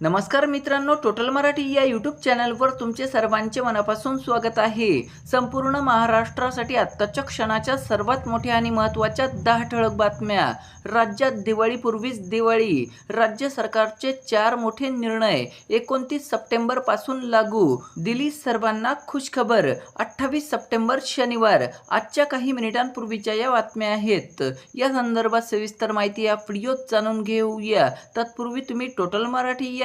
नमस्कार मित्रांनो टोटल मराठी या यूट्यूब चॅनलवर तुमचे सर्वांचे मनापासून स्वागत आहे. संपूर्ण महाराष्ट्रासाठी आत्ताच्या क्षणाच्या सर्वात मोठ्या आणि महत्त्वाच्या दहा ठळक बातम्या. राज्यात दिवाळीपूर्वीच दिवाळी. राज्य सरकारचे चार मोठे निर्णय. एकोणतीस सप्टेंबरपासून लागू. दिली सर्वांना खुशखबर. अठ्ठावीस सप्टेंबर शनिवार. आजच्या काही मिनिटांपूर्वीच्या या बातम्या आहेत. या संदर्भात सविस्तर माहिती या व्हिडिओत जाणून घेऊया. तत्पूर्वी तुम्ही टोटल मराठी या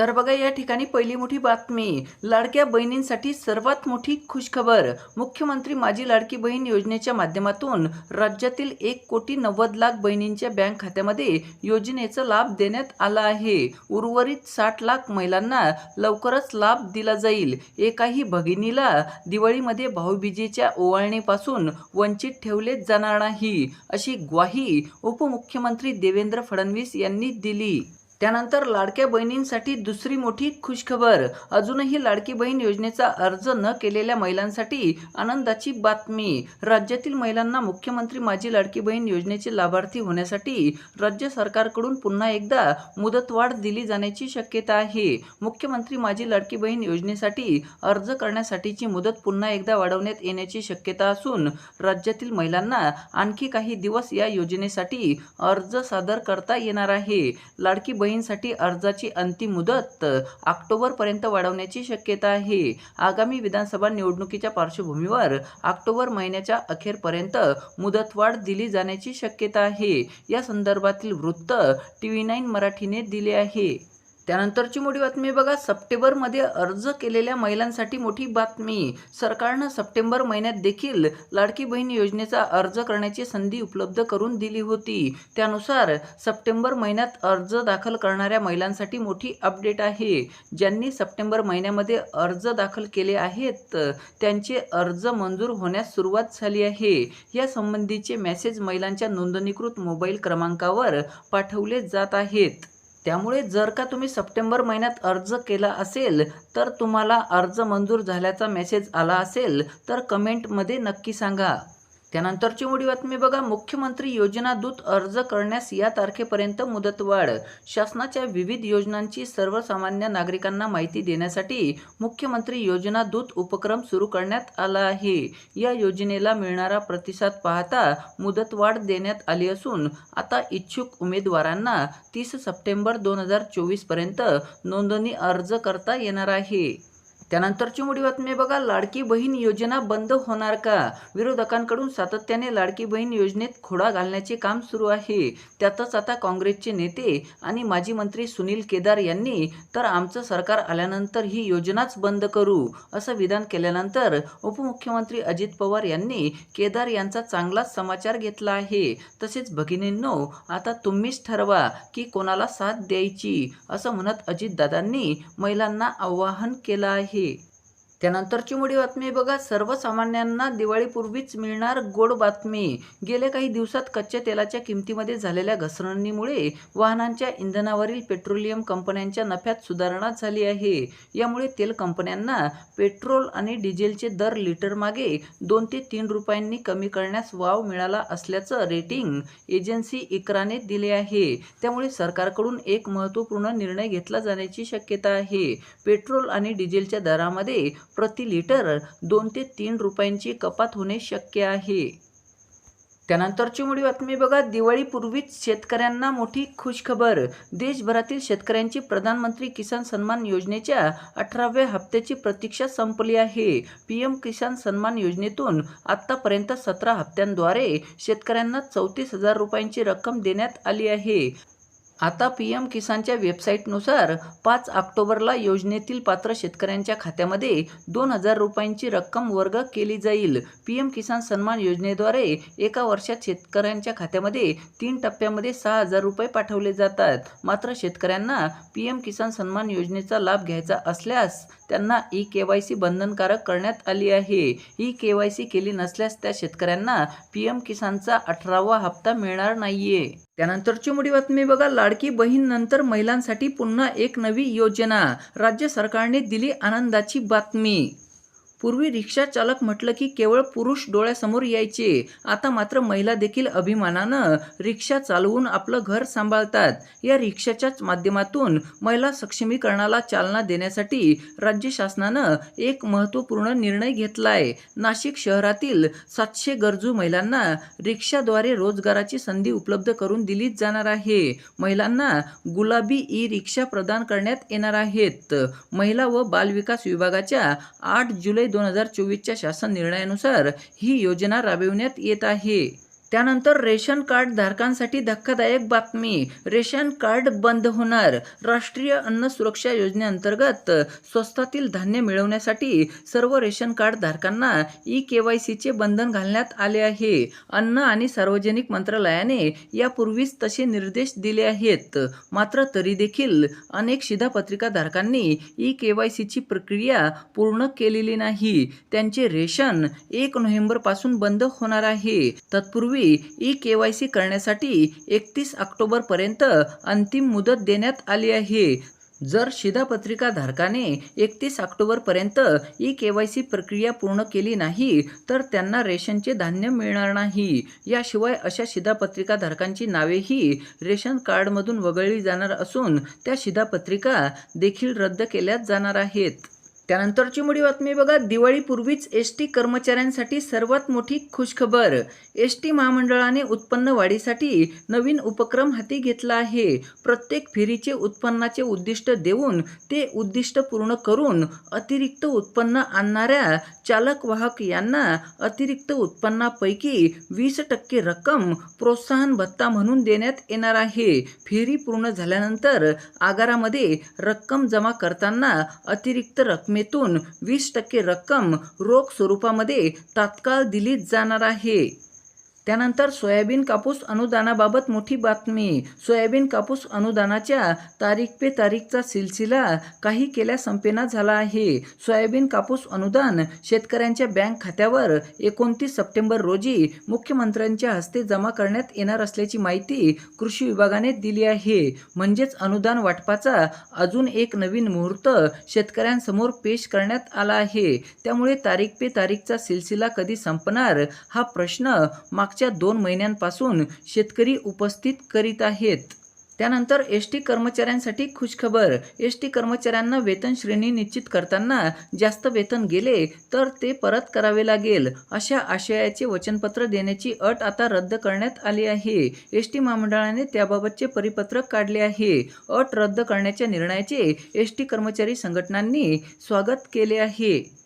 तर बघा या ठिकाणी पहिली मोठी बातमी. लाडक्या बहिणींसाठी सर्वात मोठी खुशखबर. मुख्यमंत्री माझी लाडकी बहीण योजनेच्या माध्यमातून राज्यातील एक कोटी नव्वद लाख बहिणींच्या बँक खात्यामध्ये योजनेचा लाभ देण्यात आला आहे. उर्वरित साठ लाख महिलांना लवकरच लाभ दिला जाईल. एकाही भगिनीला दिवाळीमध्ये भाऊबीजेच्या ओवाळणीपासून वंचित ठेवले जाणार नाही अशी ग्वाही उपमुख्यमंत्री देवेंद्र फडणवीस यांनी दिली. त्यानंतर लाडक्या बहिणींसाठी दुसरी मोठी खुशखबर. अजूनही लाडकी बहीण योजनेचा अर्ज न केलेल्या महिलांसाठी आनंदाची बातमी. राज्यातील महिलांना मुख्यमंत्री माझी लाडकी बहीण योजनेचे लाभार्थी होण्यासाठी राज्य सरकारकडून पुन्हा एकदा मुदतवाढ दिली जाण्याची शक्यता आहे. मुख्यमंत्री माझी लाडकी बहीण योजनेसाठी अर्ज करण्यासाठीची मुदत पुन्हा एकदा वाढवण्यात येण्याची शक्यता असून राज्यातील महिलांना आणखी काही दिवस या योजनेसाठी अर्ज सादर करता येणार आहे. लाडकी बहीणसाठी अर्जाची अंतिम मुदत ऑक्टोबरपर्यंत वाढवण्याची शक्यता आहे. आगामी विधानसभा निवडणुकीच्या पार्श्वभूमीवर ऑक्टोबर महिन्याच्या अखेरपर्यंत मुदतवाढ दिली जाण्याची शक्यता आहे. या संदर्भातील वृत्त टी व्ही नाईन मराठीने दिले आहे. त्यानंतरची मोठी बातमी बघा सप्टेंबरमध्ये अर्ज केलेल्या महिलांसाठी मोठी बातमी. सरकारनं सप्टेंबर महिन्यात देखील लाडकी बहीण योजनेचा अर्ज करण्याची संधी उपलब्ध करून दिली होती. त्यानुसार सप्टेंबर महिन्यात अर्ज दाखल करणाऱ्या महिलांसाठी मोठी अपडेट आहे. ज्यांनी सप्टेंबर महिन्यामध्ये अर्ज दाखल केले आहेत त्यांचे अर्ज मंजूर होण्यास सुरुवात झाली आहे. या संबंधीचे मेसेज महिलांच्या नोंदणीकृत मोबाईल क्रमांकावर पाठवले जात आहेत. त्यामुळे जर का तुम्ही सप्टेंबर महिन्यात अर्ज केला असेल तर तुम्हाला अर्ज मंजूर झाल्याचा मेसेज आला असेल तर कमेंटमध्ये नक्की सांगा. त्यानंतरची मोठी बातमी बघा. मुख्यमंत्री योजना दूत अर्ज करण्यास या तारखेपर्यंत मुदतवाढ. शासनाच्या विविध योजनांची सर्वसामान्य नागरिकांना माहिती देण्यासाठी मुख्यमंत्री योजना दूत उपक्रम सुरू करण्यात आला आहे. या योजनेला मिळणारा प्रतिसाद पाहता मुदतवाढ देण्यात आली असून आता इच्छुक उमेदवारांना तीस सप्टेंबर दोन हजार चोवीसपर्यंत नोंदणी अर्ज करता येणार आहे. त्यानंतरची मोठी बातमी बघा. लाडकी बहीण योजना बंद होणार का? विरोधकांकडून सातत्याने लाडकी बहीण योजनेत खोडा घालण्याचे काम सुरू आहे. त्यातच आता काँग्रेसचे नेते आणि माजी मंत्री सुनील केदार यांनी तर आमचं सरकार आल्यानंतर ही योजनाच बंद करू असं विधान केल्यानंतर उपमुख्यमंत्री अजित पवार यांनी केदार यांचा चांगलाच समाचार घेतला आहे. तसेच भगिनींनो आता तुम्हीच ठरवा की कोणाला साथ द्यायची असं म्हणत अजितदादांनी महिलांना आवाहन केलं आहे. ที่ त्यानंतरची मोठी बातमी बघा. सर्वसामान्यांना दिवाळीपूर्वीच मिळणार गोड बातमी. गेल्या काही दिवसात कच्च्या तेलाच्या किमतीमध्ये झालेल्या घसरणीमुळे वाहनांच्या इंधनावरील पेट्रोलियम कंपन्यांच्या नफ्यात सुधारणा झाली आहे. यामुळे तेल कंपन्यांना पेट्रोल आणि डिझेलचे दर लिटर मागे दोन ते तीन रुपयांनी कमी करण्यास वाव मिळाला असल्याचं रेटिंग एजन्सी इकराने दिले आहे. त्यामुळे सरकारकडून एक महत्त्वपूर्ण निर्णय घेतला जाण्याची शक्यता आहे. पेट्रोल आणि डिझेलच्या दरामध्ये प्रति लिटर दोन ते तीन रुपयांची कपात होणे शक्य आहे. त्यानंतरची मोठी बातमी बघा. दिवाळीपूर्वीच शेतकऱ्यांना मोठी खुशखबर. देशभरातील शेतकऱ्यांची प्रधानमंत्री किसान सन्मान योजनेच्या अठराव्या हप्त्याची प्रतीक्षा संपली आहे. पी एम किसान सन्मान योजनेतून आत्तापर्यंत सतरा हप्त्यांद्वारे शेतकऱ्यांना चौतीस हजार रुपयांची रक्कम देण्यात आली आहे. आता पी एम किसानच्या वेबसाईटनुसार पाच ऑक्टोबरला योजनेतील पात्र शेतकऱ्यांच्या खात्यामध्ये दोन हजार रुपयांची रक्कम वर्ग केली जाईल. पी एम किसान सन्मान योजनेद्वारे एका वर्षात शेतकऱ्यांच्या खात्यामध्ये तीन टप्प्यामध्ये सहा हजार रुपये पाठवले जातात. मात्र शेतकऱ्यांना पी एम किसान सन्मान योजनेचा लाभ घ्यायचा असल्यास त्यांना ई के वाय सी बंधनकारक करण्यात आली आहे. ई के वाय सी केली नसल्यास त्या शेतकऱ्यांना पी एम किसानचा अठरावा हप्ता मिळणार नाहीये. त्यानंतरची मोठी बातमी बघा. लाडकी बहीण नंतर महिलांसाठी पुन्हा एक नवी योजना. राज्य सरकारने दिली आनंदाची बातमी. पूर्वी रिक्षा चालक म्हटलं की केवळ पुरुष डोळ्यासमोर यायचे. आता मात्र महिला देखील अभिमानानं रिक्षा चालवून आपलं घर सांभाळतात. या रिक्षाच्याच माध्यमातून महिला सक्षमीकरणाला चालना देण्यासाठी राज्य शासनानं एक महत्त्वपूर्ण निर्णय घेतलाय. नाशिक शहरातील सातशे गरजू महिलांना रिक्षाद्वारे रोजगाराची संधी उपलब्ध करून दिलीच जाणार आहे. महिलांना गुलाबी ई रिक्षा प्रदान करण्यात येणार आहेत. महिला व बालविकास विभागाच्या आठ जुलै दोन हजार चोवीसच्या शासन निर्णयानुसार ही योजना राबविण्यात येत आहे. त्यानंतर रेशन कार्ड धारकांसाठी धक्कादायक बातमी. रेशन कार्ड बंद होणार. राष्ट्रीय अन्न सुरक्षा योजनेअंतर्गत स्वस्तातील धान्य मिळवण्यासाठी सर्व रेशन कार्ड धारकांना ई के वाय सीचे बंधन घालण्यात आले आहे. अन्न आणि सार्वजनिक मंत्रालयाने यापूर्वीच तसे निर्देश दिले आहेत. मात्र तरी देखील अनेक शिधापत्रिका धारकांनी ई के वाय सीची प्रक्रिया पूर्ण केलेली नाही. त्यांचे रेशन एक नोव्हेंबरपासून बंद होणार आहे. तत्पूर्वी ई के वाय सी करण्यासाठी एकतीस ऑक्टोबरपर्यंत अंतिम मुदत देण्यात आली आहे. जर शिधापत्रिका धारकाने एकतीस ऑक्टोबरपर्यंत ई के वाय सी प्रक्रिया पूर्ण केली नाही तर त्यांना रेशनचे धान्य मिळणार नाही. याशिवाय अशा शिधापत्रिका धारकांची नावेही रेशन कार्डमधून वगळली जाणार असून त्या शिधापत्रिका देखील रद्द केल्या जाणार आहेत. त्यानंतरची मोठी बातमी बघा. दिवाळीपूर्वीच एस टी कर्मचाऱ्यांसाठी सर्वात मोठी खुशखबर. एस टी महामंडळाने उत्पन्न वाढीसाठी नवीन उपक्रम हाती घेतला आहे. प्रत्येक फेरीचे उत्पन्नाचे उद्दिष्ट देऊन ते उद्दिष्ट पूर्ण करून अतिरिक्त उत्पन्न आणणाऱ्या चालक वाहक यांना अतिरिक्त उत्पन्नापैकी वीस टक्के रक्कम प्रोत्साहन भत्ता म्हणून देण्यात येणार आहे. फेरी पूर्ण झाल्यानंतर आगारामध्ये रक्कम जमा करताना अतिरिक्त रकमेतून वीस टक्के रक्कम रोख स्वरूपामध्ये तात्काळ दिली जाणार आहे. त्यानंतर सोयाबीन कापूस अनुदानाबाबत मोठी बातमी. सोयाबीन कापूस अनुदानाच्या तारीख पे तारीखचा सिलसिला काही केल्या संपेना झाला आहे. सोयाबीन कापूस अनुदान शेतकऱ्यांच्या बँक खात्यावर एकोणतीस सप्टेंबर रोजी मुख्यमंत्र्यांच्या हस्ते जमा करण्यात येणार असल्याची माहिती कृषी विभागाने दिली आहे. म्हणजेच अनुदान वाटपाचा अजून एक नवीन मुहूर्त शेतकऱ्यांसमोर पेश करण्यात आला आहे. त्यामुळे तारीख पे तारीखचा सिलसिला कधी संपणार हा प्रश्न मागच्या दोन महिन्यांपासून शेतकरी उपस्थित करीत आहेत. त्यानंतर एस टी कर्मचाऱ्यांसाठी खुशखबर. एस टी कर्मचाऱ्यांना वेतन श्रेणी निश्चित करताना जास्त वेतन गेले तर ते परत करावे लागेल अशा आशयाचे वचनपत्र देण्याची अट आता रद्द करण्यात आली आहे. एस टी महामंडळाने त्याबाबतचे परिपत्रक काढले आहे. अट रद्द करण्याच्या निर्णयाचे एस टी कर्मचारी संघटनांनी स्वागत केले आहे.